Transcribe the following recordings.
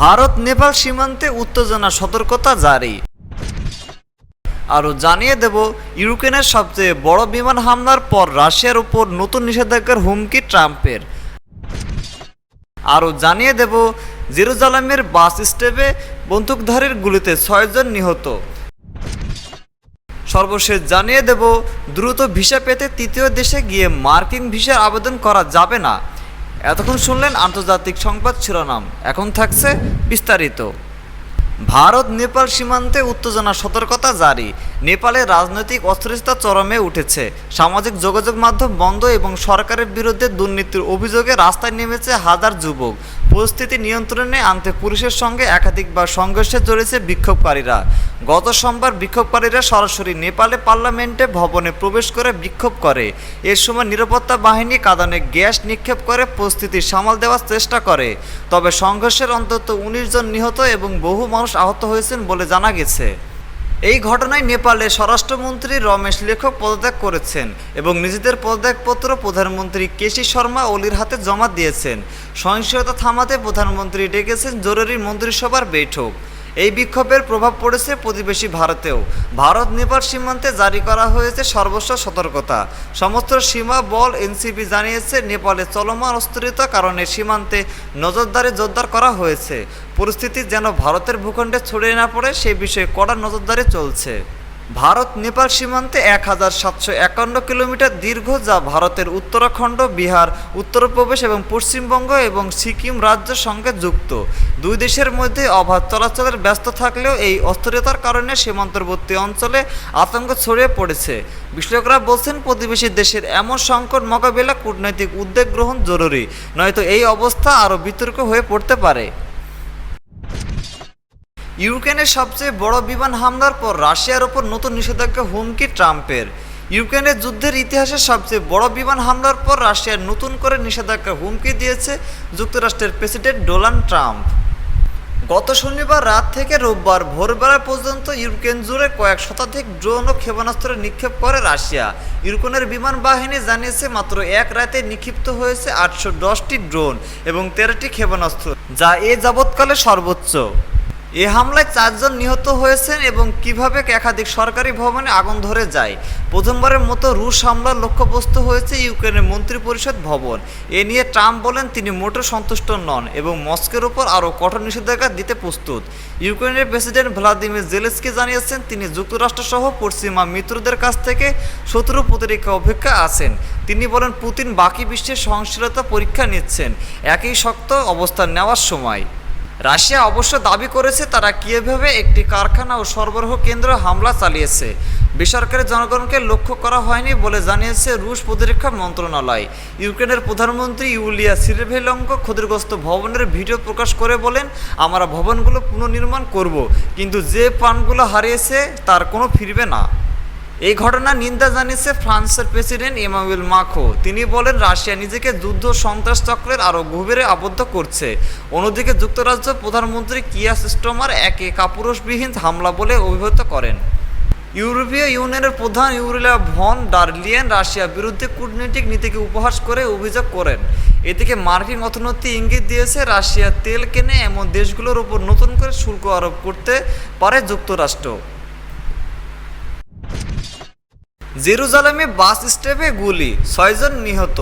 ভারত, নেপাল সীমান্তে উত্তেজনা, সতর্কতা জারি। আরও জানিয়ে দেব, ইউক্রেনের সবচেয়ে বড় বিমান হামলার পর রাশিয়ার উপর নতুন নিষেধাজ্ঞার হুমকি ট্রাম্পের। আরও জানিয়ে দেব, জেরুজালেমের বাস স্টেপে বন্দুকধারীর গুলিতে ছয়জন নিহত। সর্বশেষ জানিয়ে দেব, দ্রুত ভিসা পেতে তৃতীয় দেশে গিয়ে মার্কিন ভিসার আবেদন করা যাবে না। এতক্ষণ শুনলেন আন্তর্জাতিক সংবাদ শিরোনাম। এখন থাকছে বিস্তারিত। ভারত, নেপাল সীমান্তে উত্তেজনা, সতর্কতা জারি। নেপালে রাজনৈতিক অস্থিরতা চরমে উঠেছে। সামাজিক যোগাযোগ মাধ্যম বন্ধ এবং সরকারের বিরুদ্ধে দুর্নীতির অভিযোগে রাস্তায় নেমেছে হাজার যুবক। পরিস্থিতি নিয়ন্ত্রণে আনতে পুলিশের সঙ্গে একাধিকবার সংঘর্ষে জড়িয়েছে বিক্ষোভকারীরা। গত সোমবার বিক্ষোভকারীরা সরাসরি নেপালে পার্লামেন্টে ভবনে প্রবেশ করে বিক্ষোভ করে। এ সময় নিরাপত্তা বাহিনী কাদানে গ্যাস নিক্ষেপ করে পরিস্থিতি সামাল দেওয়ার চেষ্টা করে। তবে সংঘর্ষের অন্তত উনিশ জন নিহত এবং বহু মানুষ আহত হয়েছেন বলে জানা গেছে। এই ঘটনায় নেপালে স্বরাষ্ট্রমন্ত্রী রমেশ লেখক পদত্যাগ করেছেন এবং নিজেদের পদত্যাগপত্র প্রধানমন্ত্রী কেশি শর্মা ওলির হাতে জমা দিয়েছেন। সহিংসতা থামাতে প্রধানমন্ত্রী ডেকেছেন জরুরি মন্ত্রিসভার বৈঠক। এই বিক্ষোভের প্রভাব পড়েছে প্রতিবেশী ভারতেও। ভারত নেপাল সীমান্তে জারি করা হয়েছে সর্বস্ব সতর্কতা। সমস্ত সীমা বল এনসিপি জানিয়েছে, নেপালে চলমান অস্থিরতার কারণে সীমান্তে নজরদারি জোরদার করা হয়েছে। পরিস্থিতি যেন ভারতের ভূখণ্ডে ছড়িয়ে না পড়ে সেই বিষয়ে কড়া নজরদারি চলছে। ভারত নেপাল সীমান্তে এক হাজার সাতশো একান্ন কিলোমিটার দীর্ঘ, যা ভারতের উত্তরাখণ্ড, বিহার, উত্তরপ্রদেশ এবং পশ্চিমবঙ্গ এবং সিকিম রাজ্যের সঙ্গে যুক্ত। দুই দেশের মধ্যে অবাধ চলাচলের ব্যস্ত থাকলেও এই অস্থিরতার কারণে সীমান্তবর্তী অঞ্চলে আতঙ্ক ছড়িয়ে পড়েছে। বিশ্লেষকরা বলছেন, প্রতিবেশী দেশের এমন সংকট মোকাবেলা কূটনৈতিক উদ্যোগ গ্রহণ জরুরি, নয়তো এই অবস্থা আরও বিতর্ক হয়ে পড়তে পারে। ইউক্রেনের সবচেয়ে বড় বিমান হামলার পর রাশিয়ার ওপর নতুন নিষেধাজ্ঞা হুমকি ট্রাম্পের। ইউক্রেনের যুদ্ধের ইতিহাসে সবচেয়ে বড় বিমান হামলার পর রাশিয়ার নতুন করে নিষেধাজ্ঞা হুমকি দিয়েছে যুক্তরাষ্ট্রের প্রেসিডেন্ট ডোনাল্ড ট্রাম্প। গত শনিবার রাত থেকে রোববার ভোরবেলা পর্যন্ত ইউক্রেন জুড়ে কয়েক শতাধিক ড্রোন ও ক্ষেপণাস্ত্র নিক্ষেপ করে রাশিয়া। ইউক্রেনের বিমান বাহিনী জানিয়েছে, মাত্র এক রাতে নিক্ষিপ্ত হয়েছে আটশো দশটি ড্রোন এবং তেরোটি ক্ষেপণাস্ত্র, যা এ যাবৎকালে সর্বোচ্চ। এ হামলায় চারজন নিহত হয়েছেন এবং কীভাবে একাধিক সরকারি ভবনে আগুন ধরে যায়। প্রথমবারের মতো রুশ হামলার লক্ষ্যবস্তু হয়েছে ইউক্রেনের মন্ত্রী পরিষদ ভবন। এ নিয়ে ট্রাম্প বলেন, তিনি মোটেও সন্তুষ্ট নন এবং মস্কের ওপর আরও কঠোর নিষেধাজ্ঞা দিতে প্রস্তুত। ইউক্রেনের প্রেসিডেন্ট ভ্লাদিমির জেলেস্কি জানিয়েছেন, তিনি যুক্তরাষ্ট্রসহ পশ্চিমা মিত্রদের কাছ থেকে শত্রু প্রতিরক্ষা অপেক্ষা আছেন। তিনি বলেন, পুতিন বাকি বিশ্বের সহনশীলতা পরীক্ষা নিচ্ছেন। একই শক্ত অবস্থান নেওয়ার সময়। রাশিয়া অবশ্য দাবি করেছে তারা কীভাবে একটি কারখানা ও সরবরাহ কেন্দ্র হামলা চালিয়েছে। বেসরকারি জনগণকে লক্ষ্য করা হয়নি বলে জানিয়েছে রুশ প্রতিরক্ষা মন্ত্রণালয়। ইউক্রেনের প্রধানমন্ত্রী ইউলিয়া সিরেভেলঙ্ক ক্ষতিগ্রস্ত ভবনের ভিডিও প্রকাশ করে বলেন, আমরা ভবনগুলো পুনর্নির্মাণ করব, কিন্তু যে প্রাণগুলো হারিয়েছে তার কোনো ফিরবে না। এই ঘটনা নিন্দা জানিয়েছে ফ্রান্সের প্রেসিডেন্ট ইমানুয়েল মাখো। তিনি বলেন, রাশিয়া নিজেকে যুদ্ধ সন্ত্রাস চক্রের আরও গভীরে আবদ্ধ করছে। অন্যদিকে যুক্তরাজ্য প্রধানমন্ত্রী কিয়া সিস্টমার একে কাপুরুষবিহীন হামলা বলে অভিহিত করেন। ইউরোপীয় ইউনিয়নের প্রধান ইউরিলা ভন ডারলিয়েন রাশিয়ার বিরুদ্ধে কূটনৈতিক নীতিকে উপহাস করে অভিযোগ করেন। এদিকে মার্কিন অর্থনীতি ইঙ্গিত দিয়েছে, রাশিয়া তেল কেনে এমন দেশগুলোর উপর নতুন করে শুল্ক আরোপ করতে পারে যুক্তরাষ্ট্র। জেরুজালেমে বাস স্টেপে গুলি, ছয়জন নিহত।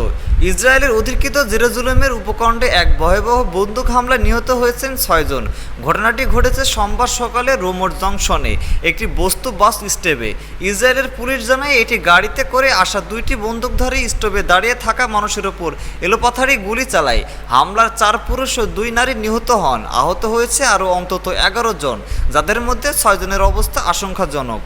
ইসরায়েলের অধিকৃত জেরুজালেমের উপখণ্ডে এক ভয়াবহ বন্দুক হামলায় নিহত হয়েছেন ছয়জন। ঘটনাটি ঘটেছে সোমবার সকালে রোমোর জংশনে, একটি বস্তু বাস স্টেপে। ইসরায়েলের পুলিশ জানায়, এটি গাড়িতে করে আসা দুইটি বন্দুকধারী স্টোভে দাঁড়িয়ে থাকা মানুষের ওপর এলোপাথারি গুলি চালায়। হামলার চার পুরুষ ও দুই নারী নিহত হন। আহত হয়েছে আরও অন্তত এগারো জন, যাদের মধ্যে ছয়জনের অবস্থা আশঙ্কাজনক।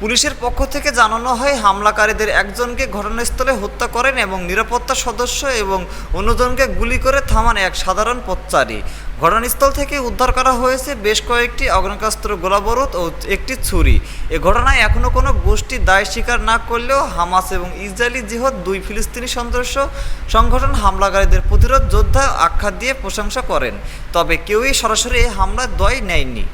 পুলিশের পক্ষ থেকে জানানো হয়, হামলাকারীদের একজনকে ঘটনাস্থলে হত্যা করেন এবং নিরাপত্তা সদস্য এবং অন্যজনকে গুলি করে থামান এক সাধারণ পথচারী। ঘটনাস্থল থেকে উদ্ধার করা হয়েছে বেশ কয়েকটি অগ্নিকাস্ত্র গোলাবরুদ ও একটি ছুরি। এ ঘটনায় এখনও কোনো গোষ্ঠী দায় স্বীকার না করলেও হামাস এবং ইসরায়েলি জিহদ দুই ফিলিস্তিনি সদস্য সংগঠন হামলাকারীদের প্রতিরোধ যোদ্ধা আখ্যা দিয়ে প্রশংসা করেন। তবে কেউই সরাসরি এই হামলার দয় নেয়নি।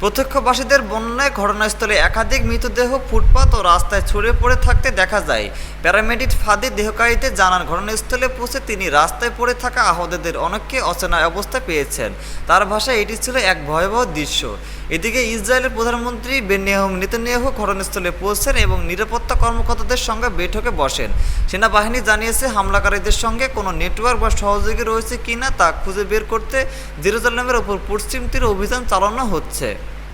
প্রত্যক্ষবাসীদের বন্যায় ঘটনাস্থলে একাধিক মৃতদেহ, ফুটপাত ও রাস্তায় ছড়িয়ে পড়ে থাকতে দেখা যায়। প্যারামেডিক ফাঁদে দেহকারীতে জানান, ঘটনাস্থলে পৌঁছে তিনি রাস্তায় পড়ে থাকা আহতদের অনেককে অচেনা অবস্থা পেয়েছেন। তার ভাষায়, এটি ছিল এক ভয়াবহ দৃশ্য। এদিকে ইসরায়েলের প্রধানমন্ত্রী বেনিয়াহু নেতানিয়াহু ঘটনাস্থলে পৌঁছেন এবং নিরাপত্তা কর্মকর্তাদের সঙ্গে বৈঠকে বসেন। সেনাবাহিনী জানিয়েছে, হামলাকারীদের সঙ্গে কোনো নেটওয়ার্ক বা সহযোগী রয়েছে কিনা তা খুঁজে বের করতে জেরুজালেমের ওপর পশ্চিম তীরে অভিযান চালানো হচ্ছে।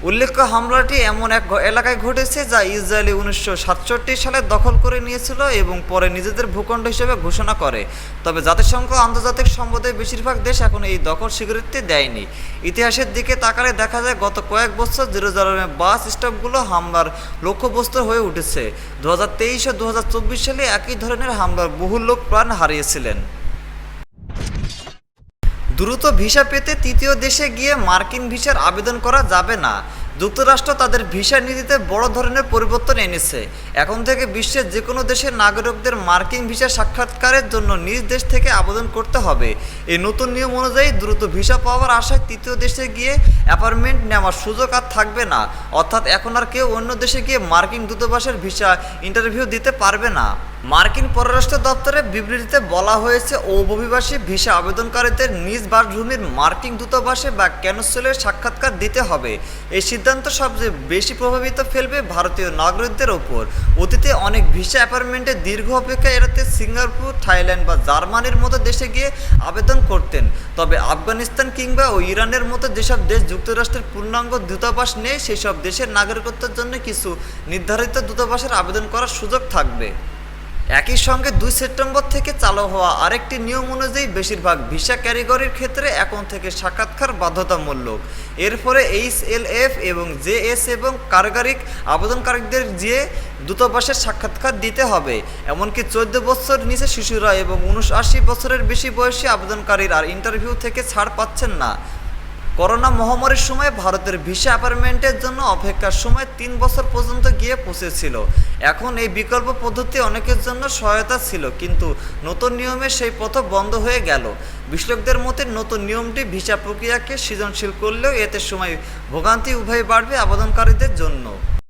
উল্লেখ্য, হামলাটি এমন এক এলাকায় ঘটেছে যা ইসরায়েলি উনিশশো সাতষট্টি সালে দখল করে নিয়েছিল এবং পরে নিজেদের ভূখণ্ড হিসেবে ঘোষণা করে। তবে জাতিসংঘ আন্তর্জাতিক সম্পদের বেশিরভাগ দেশ এখন এই দখল স্বীকৃতি দেয়নি। ইতিহাসের দিকে তাকালে দেখা যায়, গত কয়েক বছর জেরুজালেমে বাস স্টপগুলো হামলার লক্ষ্যবস্তু হয়ে উঠেছে। দু হাজার তেইশ ও দু হাজার চব্বিশ সালে একই ধরনের হামলার বহু লোক প্রাণ হারিয়েছিলেন। দ্রুত ভিসা পেতে তৃতীয় দেশে গিয়ে মার্কিন ভিসার আবেদন করা যাবে না। যুক্তরাষ্ট্র তাদের ভিসা নীতিতে বড় ধরনের পরিবর্তন এনেছে। এখন থেকে বিশ্বের যে কোনো দেশের নাগরিকদের মার্কিন ভিসা সাক্ষাৎকারের জন্য নিজ দেশ থেকে আবেদন করতে হবে। এই নতুন নিয়ম অনুযায়ী দ্রুত ভিসা পাওয়ার আশায় তৃতীয় দেশে গিয়ে অ্যাপার্টমেন্ট নেওয়ার সুযোগ আর থাকবে না। অর্থাৎ এখন আর কেউ অন্য দেশে গিয়ে মার্কিন দূতাবাসের ভিসা ইন্টারভিউ দিতে পারবে না। মার্কিন পররাষ্ট্র দপ্তরের বিবৃতিতে বলা হয়েছে অভিবাসী ভিসা আবেদনকারীদের নিজ বাসভূমির মার্কিন দূতাবাসে বা ক্যানসেলের সাক্ষাৎকার দিতে হবে। এই সিদ্ধান্ত সবচেয়ে বেশি প্রভাবিত ফেলবে ভারতীয় নাগরিকদের ওপর। অতীতে অনেক ভিসা অ্যাপার্টমেন্টে দীর্ঘ অপেক্ষা এড়াতে সিঙ্গাপুর, থাইল্যান্ড বা জার্মানির মতো দেশে গিয়ে আবেদন করতেন। তবে আফগানিস্তান কিংবা ও ইরানের মতো যেসব দেশ যুক্তরাষ্ট্রের পূর্ণাঙ্গ দূতাবাস নেই সেসব দেশের নাগরিকত্বের জন্য কিছু নির্ধারিত দূতাবাসের আবেদন করার সুযোগ থাকবে। একই সঙ্গে দুই সেপ্টেম্বর থেকে চালু হওয়া আরেকটি নিয়ম অনুযায়ী বেশিরভাগ ভিসা ক্যারিগরির ক্ষেত্রে এখন থেকে সাক্ষাৎকার বাধ্যতামূলক। এর ফলে এইচ এল এফ এবং জে এস এবং কারিগরিক আবেদনকারীদের যে দূতাবাসের সাক্ষাৎকার দিতে হবে, এমনকি চোদ্দ বছর নিচে শিশুরা এবং উনআশি বছরের বেশি বয়সী আবেদনকারীর ইন্টারভিউ থেকে ছাড় পাচ্ছেন না। করোনা মহামারীর সময় ভারতের ভিসা অ্যাপার্টমেন্টের জন্য অপেক্ষার সময় তিন বছর পর্যন্ত গিয়ে পৌঁছেছিল। এখন এই বিকল্প পদ্ধতি অনেকের জন্য সহায়তা ছিল, কিন্তু নতুন নিয়মে সেই পথ বন্ধ হয়ে গেল। বিশ্লেষকদের মতে, নতুন নিয়মটি ভিসা প্রক্রিয়াকে সৃজনশীল করলেও এতে সময় ভোগান্তি উভয় বাড়বে আবেদনকারীদের জন্য।